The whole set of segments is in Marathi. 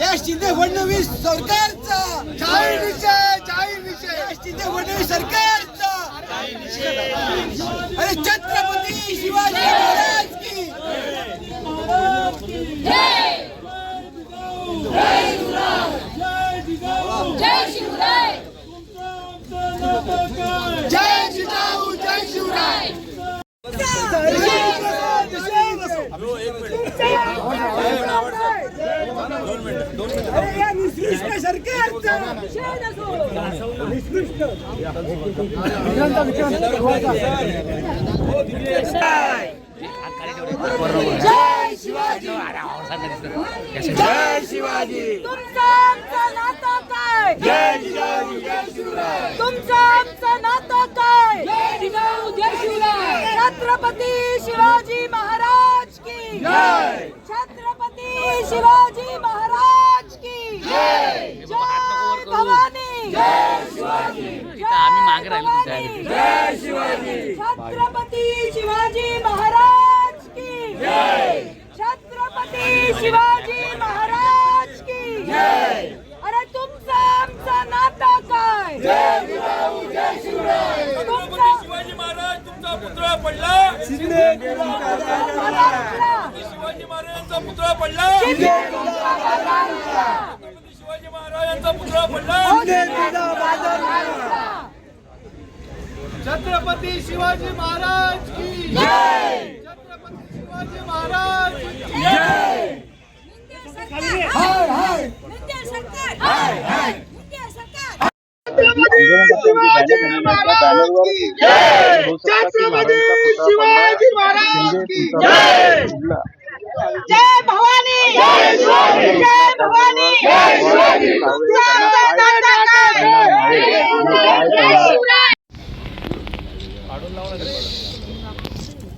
या शिंदे फडणवीस सरकारचा. जाहीर विषय जाहीर विषय या शिंदे फडणवीस सरकारचा. अरे छत्रपती शिवाजी महाराज की जय शिवराय जय जिजाऊ जय शिवराय अरे या निकृष्ट सरकारचा जय शिवाजी जय शिवाजी काय जय जय शिवराय तुमचं आमचं नातं काय जय जय शिवराय छत्रपती शिवाजी महाराज की जय छत्रपती शिवाजी महाराज की। जय! भवानी। शिवाजी। आम्ही मागे राहिलो तुमच्या जय शिवाजी. छत्रपती शिवाजी महाराज की। जय! छत्रपती शिवाजी महाराज की। जय! अरे तुमचं आमचं नातं काय? तुमचं शिवाजी महाराज तुमचा पुतळा पडला शिवाजी महाराजांचा पुतळा पडला. शिवाजी महाराजांचा पुतळा पडला. छत्रपती शिवाजी महाराज की छत्रपती शिवाजी महाराज की छत्रपती शिवाजी महाराज की जय! भवानी! जय शिवाजी! जय भवानी! जय शिवाजी!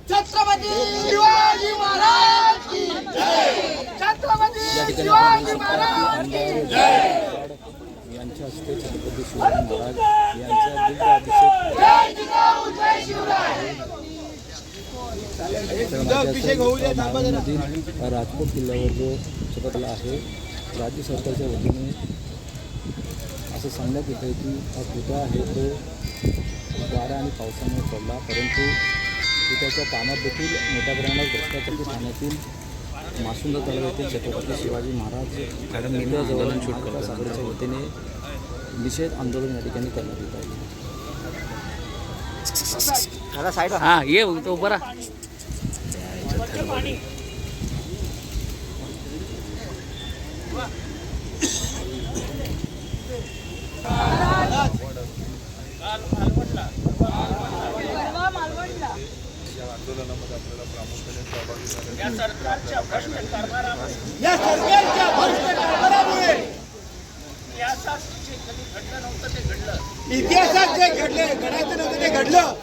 छत्रपती शिवाजी महाराज की छत्रपती शिवाजी महाराज की हस्ते छत्रपती शिवाजी महाराज यांचा दिव्य अभिषेक राजकोट किल्ल्यावर जो चिकटला आहे राज्य सरकारच्या वतीने असं सांगण्यात येतं की हा पुतळा आहे तो वारा आणि पावसामुळे पडला परंतु पुतळ्याच्या कामात देखील मोठ्या प्रमाणात भ्रष्टाचारी ठाण्यातील मासुंदा तलाव येथील छत्रपती शिवाजी महाराज आंदोलन शूट सागरच्या वतीने निषेध आंदोलन या ठिकाणी करण्यात येत आहे. हा. ये तो राहा. या सरकारच्या भ्रष्ट कारभारामुळे. इतिहासात जे घडले घडायचं नव्हतं ते घडलं.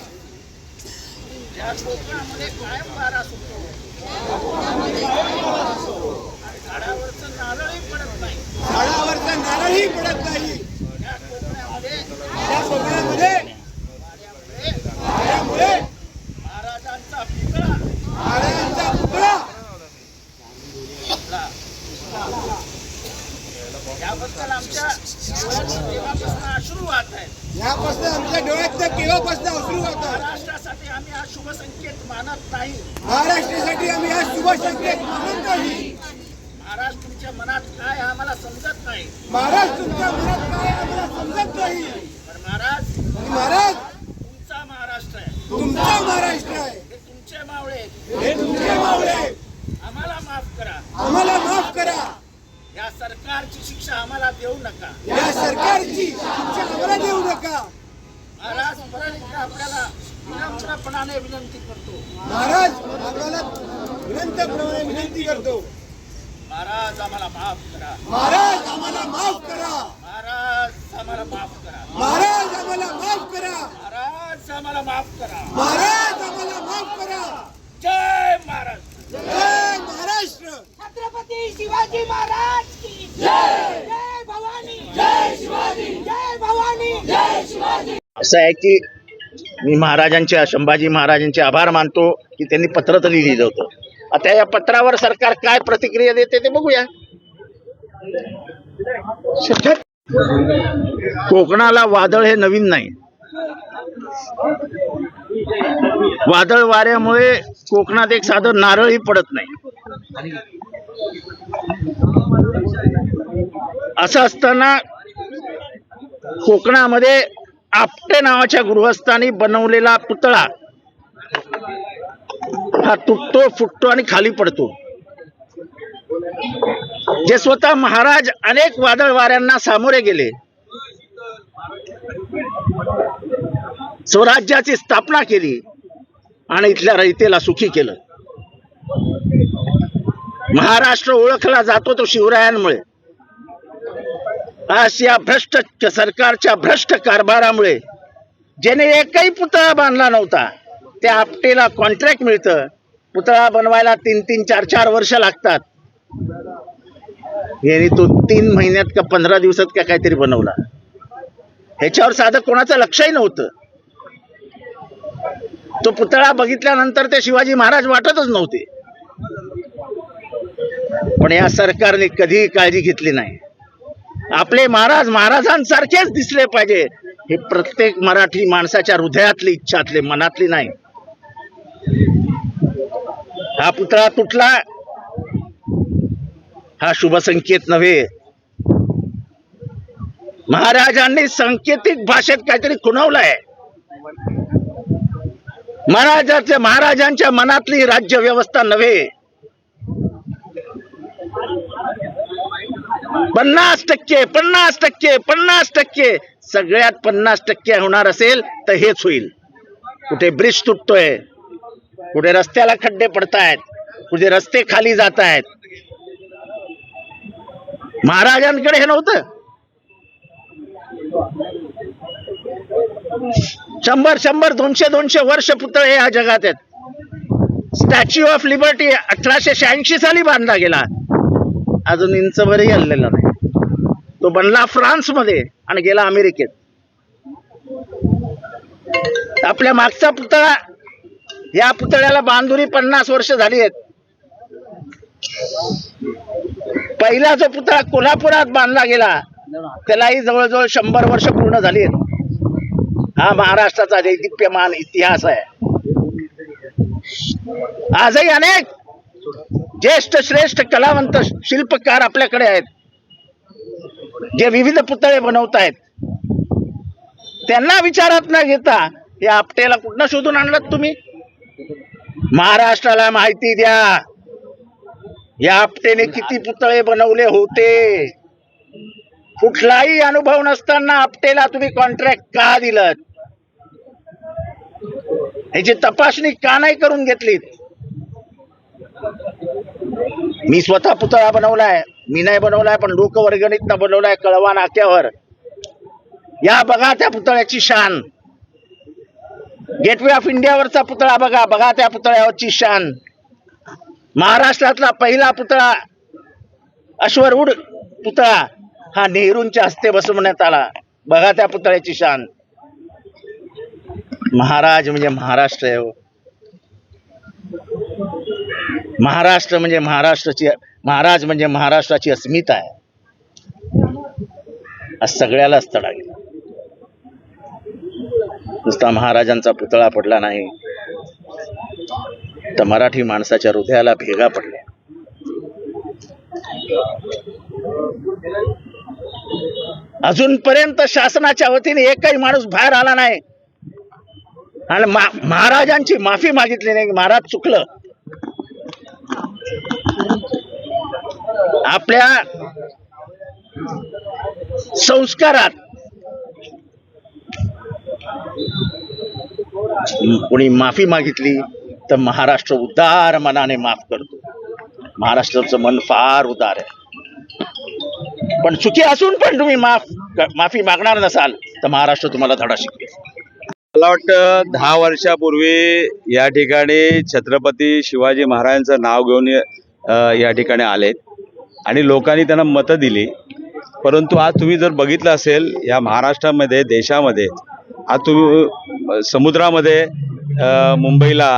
झाडावरचं नारळही पडत नाही. या कोकणामध्ये त्यामुळे महाराजांचा पुतळा. याबद्दल आमच्या तेव्हापासून अश्रू वाहत आहेत यापासून आमच्या डोळ्यात केव्हापासून महाराष्ट्रासाठी आम्ही हा शुभ संकेत मानत नाही. महाराष्ट्रासाठी आम्ही हा शुभ संकेत मानत नाही. तुमच्या मनात काय आम्हाला समजत नाही. महाराज तुमच्या मनात काय आम्हाला समजत नाही. पण महाराज महाराज तुमचा महाराष्ट्र आहे. तुमचा महाराष्ट्र आहे. हे तुमचे मावळे आहेत. हे तुमचे मावळे आम्हाला माफ करा. आम्हाला सरकारची शिक्षा आम्हाला देऊ नका. या सरकारची शिक्षा आम्हाला देऊ नका. महाराज परत आपल्याला विनम्रपणाने विनंती करतो. महाराज आम्हाला विनंतप्रमाणे विनंती करतो. महाराज आम्हाला माफ करा. महाराज आम्हाला माफ करा. महाराज आम्हाला माफ करा. महाराज आम्हाला माफ करा. महाराज आम्हाला माफ करा. महाराज आम्हाला माफ करा. जय महाराज जय महाराष्ट्र. छत्रपती शिवाजी महाराज की जय जय भवानी जय शिवाजी जय भवानी. जय शिवाजी. असं आहे की मी महाराजांच्या संभाजी महाराजांचे आभार मानतो की त्यांनी पत्र तरी लिहिलं होतं. आता या पत्रावर सरकार काय प्रतिक्रिया देते ते बघूया. कोकणाला वादळ हे नवीन नाही. वादळ वाऱ्यामुळे कोकणात एक साधं नारळही पडत नाही. असं असताना कोकणामध्ये आपटे नावाच्या गृहस्थांनी बनवलेला पुतळा हा तुटतो फुटतो आणि खाली पडतो. जे स्वतः महाराज अनेक वादळ वाऱ्यांना सामोरे गेले स्वराज्याची स्थापना केली आणि इथल्या रयतेला सुखी केलं. महाराष्ट्र ओळखला जातो तो शिवरायांमुळे. आज या भ्रष्ट सरकारच्या भ्रष्ट कारभारामुळे ज्याने एकही पुतळा बांधला नव्हता त्या आपटेला कॉन्ट्रॅक्ट मिळतं. पुतळा बनवायला तीन तीन चार चार वर्ष लागतात. यांनी तो तीन महिन्यात का पंधरा दिवसात का काहीतरी बनवला. ह्याच्यावर साधं कोणाचं लक्षही नव्हतं. तो पुतळा बघितल्यानंतर ते शिवाजी महाराज वाटतच नव्हते. पण या सरकारने कधीही काळजी घेतली नाही. आपले महाराज महाराजांसारखेच दिसले पाहिजे. हे प्रत्येक मराठी माणसाच्या हृदयातली इच्छातले मनातली नाही. हा पुतळा तुटला. हा शुभ संकेत नव्हे. महाराजांनी सांकेतिक भाषेत काहीतरी खुणवलंय. महाराजाच्या महाराजांच्या मनातली राज्य व्यवस्था नव्हे. पन्नास टक्के पन्नास टक्के पन्नास टक्के. सगळ्यात पन्नास टक्के होणार असेल तर हेच होईल. कुठे ब्रिज तुटतोय कुठे रस्त्याला खड्डे पडतायत कुठे रस्ते खाली जात आहेत महाराजांकडे हे नव्हतं. शंभर शंभर दोनशे दोनशे वर्ष पुतळे ह्या जगात आहेत. स्टॅच्यू ऑफ लिबर्टी अठराशे शहाऐंशी साली बांधला गेला. अजून इंचभरही हल्लेला नाही. तो बनला फ्रान्समध्ये आणि गेला अमेरिकेत. आपल्या मागचा पुतळा या पुतळ्याला बांधुरी पन्नास वर्ष झाली आहेत. पहिला जो पुतळा कोल्हापुरात बांधला गेला त्यालाही जवळजवळ शंभर वर्ष पूर्ण झाली आहेत. हा महाराष्ट्राचा दैदिप्यमान इतिहास आहे. आजही अनेक ज्येष्ठ श्रेष्ठ कलावंत शिल्पकार आपल्याकडे आहेत. जे विविध पुतळे बनवत आहेत त्यांना विचारात न घेता या आपटेला कुठनं शोधून आणलात तुम्ही? महाराष्ट्राला माहिती द्या. या आपटेने किती पुतळे बनवले होते. कुठलाही अनुभव नसताना आपटेला तुम्ही कॉन्ट्रॅक्ट का दिलं ह्याची तपासणी का नाही करून घेतलीत? मी स्वतः पुतळा बनवलाय. मी नाही बनवलाय पण लोकवर्गणीतनं बनवलाय कळवा नाक्यावर. या बघा त्या पुतळ्याची शान. गेटवे ऑफ इंडियावरचा पुतळा बघा बघा त्या पुतळ्यावरची शान. महाराष्ट्रातला पहिला पुतळा अश्वरूढ पुतळा हा नेहरूंच्या हस्ते बसवण्यात आला. बघा त्या पुतळ्याची शान. महाराज म्हणजे महाराष्ट्र आहे हो. महाराष्ट्र म्हणजे महाराष्ट्राची महाराज म्हणजे महाराष्ट्राची अस्मिता आहे. आज सगळ्यालाच तडा गेला. नुसता महाराजांचा पुतळा पडला नाही. तर मराठी माणसाच्या हृदयाला भेगा पडल्या. अजूनपर्यंत शासनाच्या वतीने एकही माणूस बाहेर आला नाही. आणि महाराजांची माफी मागितली नाही. महाराज चुकलं. आपल्या संस्कारात. कोणी माफी मागितली तर महाराष्ट्र उदार मनाने माफ करतो. महाराष्ट्राचं मन फार उदार आहे. पण चुकी असून पण तुम्ही माफ माफी मागणार नसाल तर महाराष्ट्र तुम्हाला धडा शिकवेल. मला वाटतं दहा वर्षापूर्वी या ठिकाणी छत्रपती शिवाजी महाराजांचं नाव घेऊन या ठिकाणी आलेत. आणि लोकांनी त्यांना मतं दिली. परंतु आज तुम्ही जर बघितलं असेल या महाराष्ट्रामध्ये देशामध्ये आज तुम्ही समुद्रामध्ये मुंबईला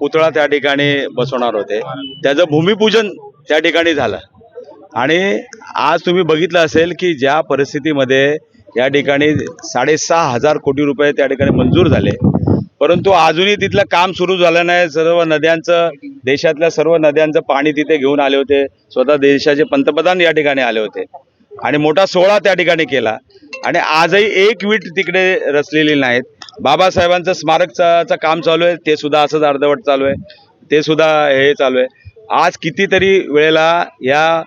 पुतळा त्या ठिकाणी बसवणार होते. त्याचं भूमिपूजन त्या ठिकाणी झालं. आणि आज तुम्ही बघितलं असेल की ज्या परिस्थितीमध्ये या ठिकाणी साडेसहा हजार कोटी रुपये त्या ठिकाणी मंजूर झाले. परंतु अजूनही तिथलं काम सुरू झालं नाही. सर्व नद्यांचं देशातल्या सर्व नद्यांचं पाणी तिथे घेऊन आले होते. स्वतः देशाचे पंतप्रधान या ठिकाणी आले होते. आणि मोठा सोहळा त्या ठिकाणी केला. आणि आजही एक वीट तिकडे रचलेली नाहीत. बाबासाहेबांचं स्मारकचं काम चालू आहे. ते सुद्धा असंच अर्धवट चालू आहे. ते सुद्धा हे चालू आहे. आज कितीतरी वेळेला या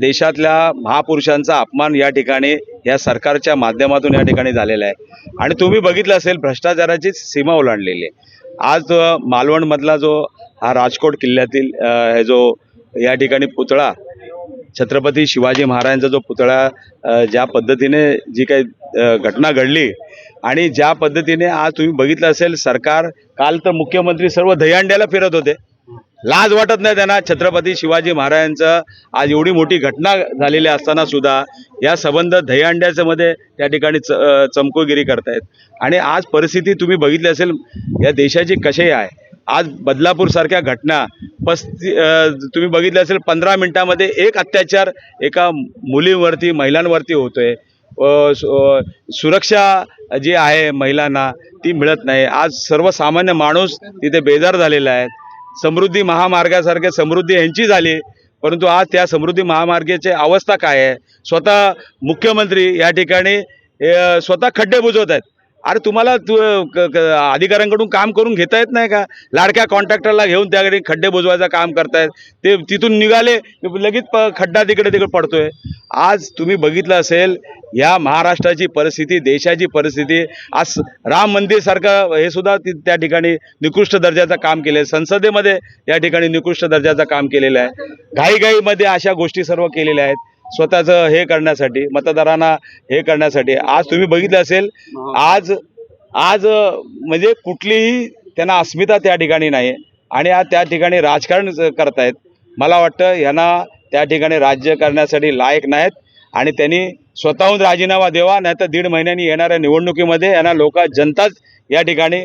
देशातल्या महापुरुषांचा अपमान या ठिकाणी या सरकारच्या माध्यमातून या ठिकाणी झालेला आहे. आणि तुम्ही बघितलं असेल भ्रष्टाचाराची सीमा ओलांडलेली आहे. आज मालवणमधला जो हा राजकोट किल्ल्यातील हे जो या ठिकाणी पुतळा छत्रपती शिवाजी महाराजांचा जो पुतळा ज्या पद्धतीने जी काही घटना घडली आणि ज्या पद्धतीने आज तुम्ही बघितलं असेल सरकार काल तर मुख्यमंत्री सर्व दहीहंड्याला फिरत होते. लाज वाटत नाही त्यांना. छत्रपती शिवाजी महाराजांचं आज एवढी मोठी घटना झालेली असताना सुद्धा या संबंध दहीहंड्याच्या मध्ये त्या ठिकाणी च चमकोगिरी करतायत. आणि आज परिस्थिती तुम्ही बघितली असेल या देशाची कशी आहे. आज बदलापूर सारख्या घटना पस्ती तुम्ही बघितलं असेल पंधरा मिनिटामध्ये एक अत्याचार एका मुलीवरती महिलांवरती होतोय. सुरक्षा जी आहे महिलांना ती मिळत नाही. आज सर्वसामान्य माणूस तिथे बेजार झालेला आहे. समृद्धी महामार्गासारखे समृद्धी यांची झाली परंतु आज त्या समृद्धी महामार्गाची अवस्था काय आहे? स्वतः मुख्यमंत्री या ठिकाणी स्वतः खड्डे बुजवत आहेत. अरे तुम्हाला तू क- क- अधिकाऱ्यांकडून काम करून घेता येत नाही का? लाडक्या कॉन्ट्रॅक्टरला घेऊन त्याकडे खड्डे बुजवायचं काम करतायत. ते तिथून निघाले लगेच प खड्डा तिकडे तिकडे पडतोय. आज तुम्ही बघितलं असेल या महाराष्ट्राची परिस्थिती देशाची परिस्थिती आज राम मंदिरसारखं हे सुद्धा त्या ठिकाणी निकृष्ट दर्जाचं काम केलं आहे संसदेमध्ये या ठिकाणी निकृष्ट दर्जाचं काम केलेलं आहे. घाईघाईमध्ये अशा गोष्टी सर्व केलेल्या आहेत. स्वतःचं हे करण्यासाठी मतदारांना हे करण्यासाठी. आज तुम्ही बघितलं असेल आज आज अ, म्हणजे कुठलीही त्यांना अस्मिता त्या ठिकाणी नाही. आणि आज त्या ठिकाणी राजकारण करतायत. मला वाटतं यांना त्या ठिकाणी राज्य करण्यासाठी लायक नाहीत. आणि त्यांनी स्वतःहून राजीनामा द्यावा नाही तर दीड महिन्यांनी येणाऱ्या निवडणुकीमध्ये यांना लोक जनताच या ठिकाणी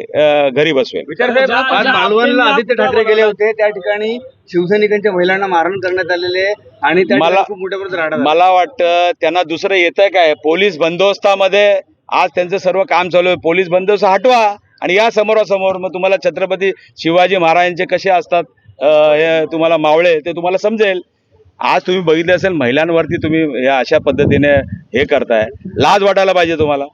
घरी बसवेल. आज मालवणला आदित्य ठाकरे गेले होते त्या ठिकाणी शिवसैनिकांच्या महिलांना मारहाण करण्यात आलेले आणि मला- खूप मोठ्या प्रमाणात. मला वाटतं त्यांना दुसरं येतंय काय? पोलीस बंदोबस्तामध्ये आज त्यांचं सर्व काम चालू आहे. पोलीस बंदोबस्त हटवा आणि या समोरासमोर मग तुम्हाला छत्रपती शिवाजी महाराजांचे कसे असतात हे तुम्हाला मावळे ते तुम्हाला समजेल. आज तुम्ही बघितले असेल महिलांवरती तुम्ही या अशा पद्धतीने हे करताय. लाज वाटायला पाहिजे तुम्हाला.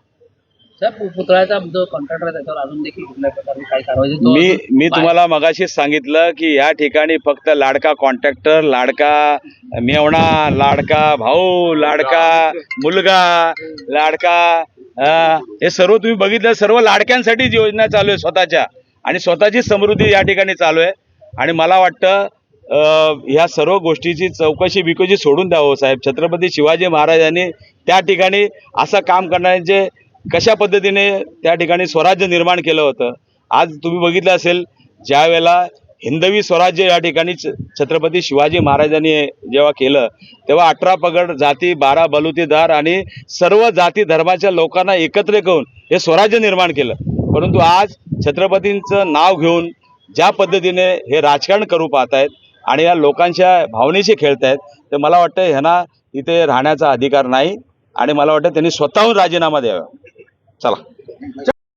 पुतळ्याचा जो कॉन्ट्रॅक्टर आहे त्याच्यावर अजून देखील कुठल्या प्रकारे काही कारवाई तो मी मी तुम्हाला मगाशीच सांगितलं की या ठिकाणी फक्त लाडका कॉन्ट्रॅक्टर लाडका मेवणा लाडका भाऊ लाडका मुलगा लाडका हे सर्व तुम्ही बघितलं सर्व लाडक्यांसाठीच योजना चालू आहे स्वतःच्या आणि स्वतःची समृद्धी या ठिकाणी चालू आहे. आणि मला वाटतं ह्या सर्व गोष्टीची चौकशी बिकोशी सोडून द्यावं साहेब. छत्रपती शिवाजी महाराजांनी त्या ठिकाणी असं काम करण्याचे कशा पद्धतीने त्या ठिकाणी स्वराज्य निर्माण केलं होतं? आज तुम्ही बघितलं असेल ज्या वेळेला हिंदवी स्वराज्य या ठिकाणी छ- छत्रपती शिवाजी महाराजांनी जेव्हा केलं तेव्हा अठरा पगड जाती बारा बलुतेदार आणि सर्व जाती धर्माच्या लोकांना एकत्र करून हे स्वराज्य निर्माण केलं. परंतु आज छत्रपतींचं नाव घेऊन ज्या पद्धतीने हे राजकारण करू पाहत आहेत आणि या लोकांच्या भावनेशी खेळत आहेत तर मला वाटतं ह्यांना इथे राहण्याचा अधिकार नाही आणि मला वाटतं त्यांनी स्वतःहून राजीनामा द्यावा. चला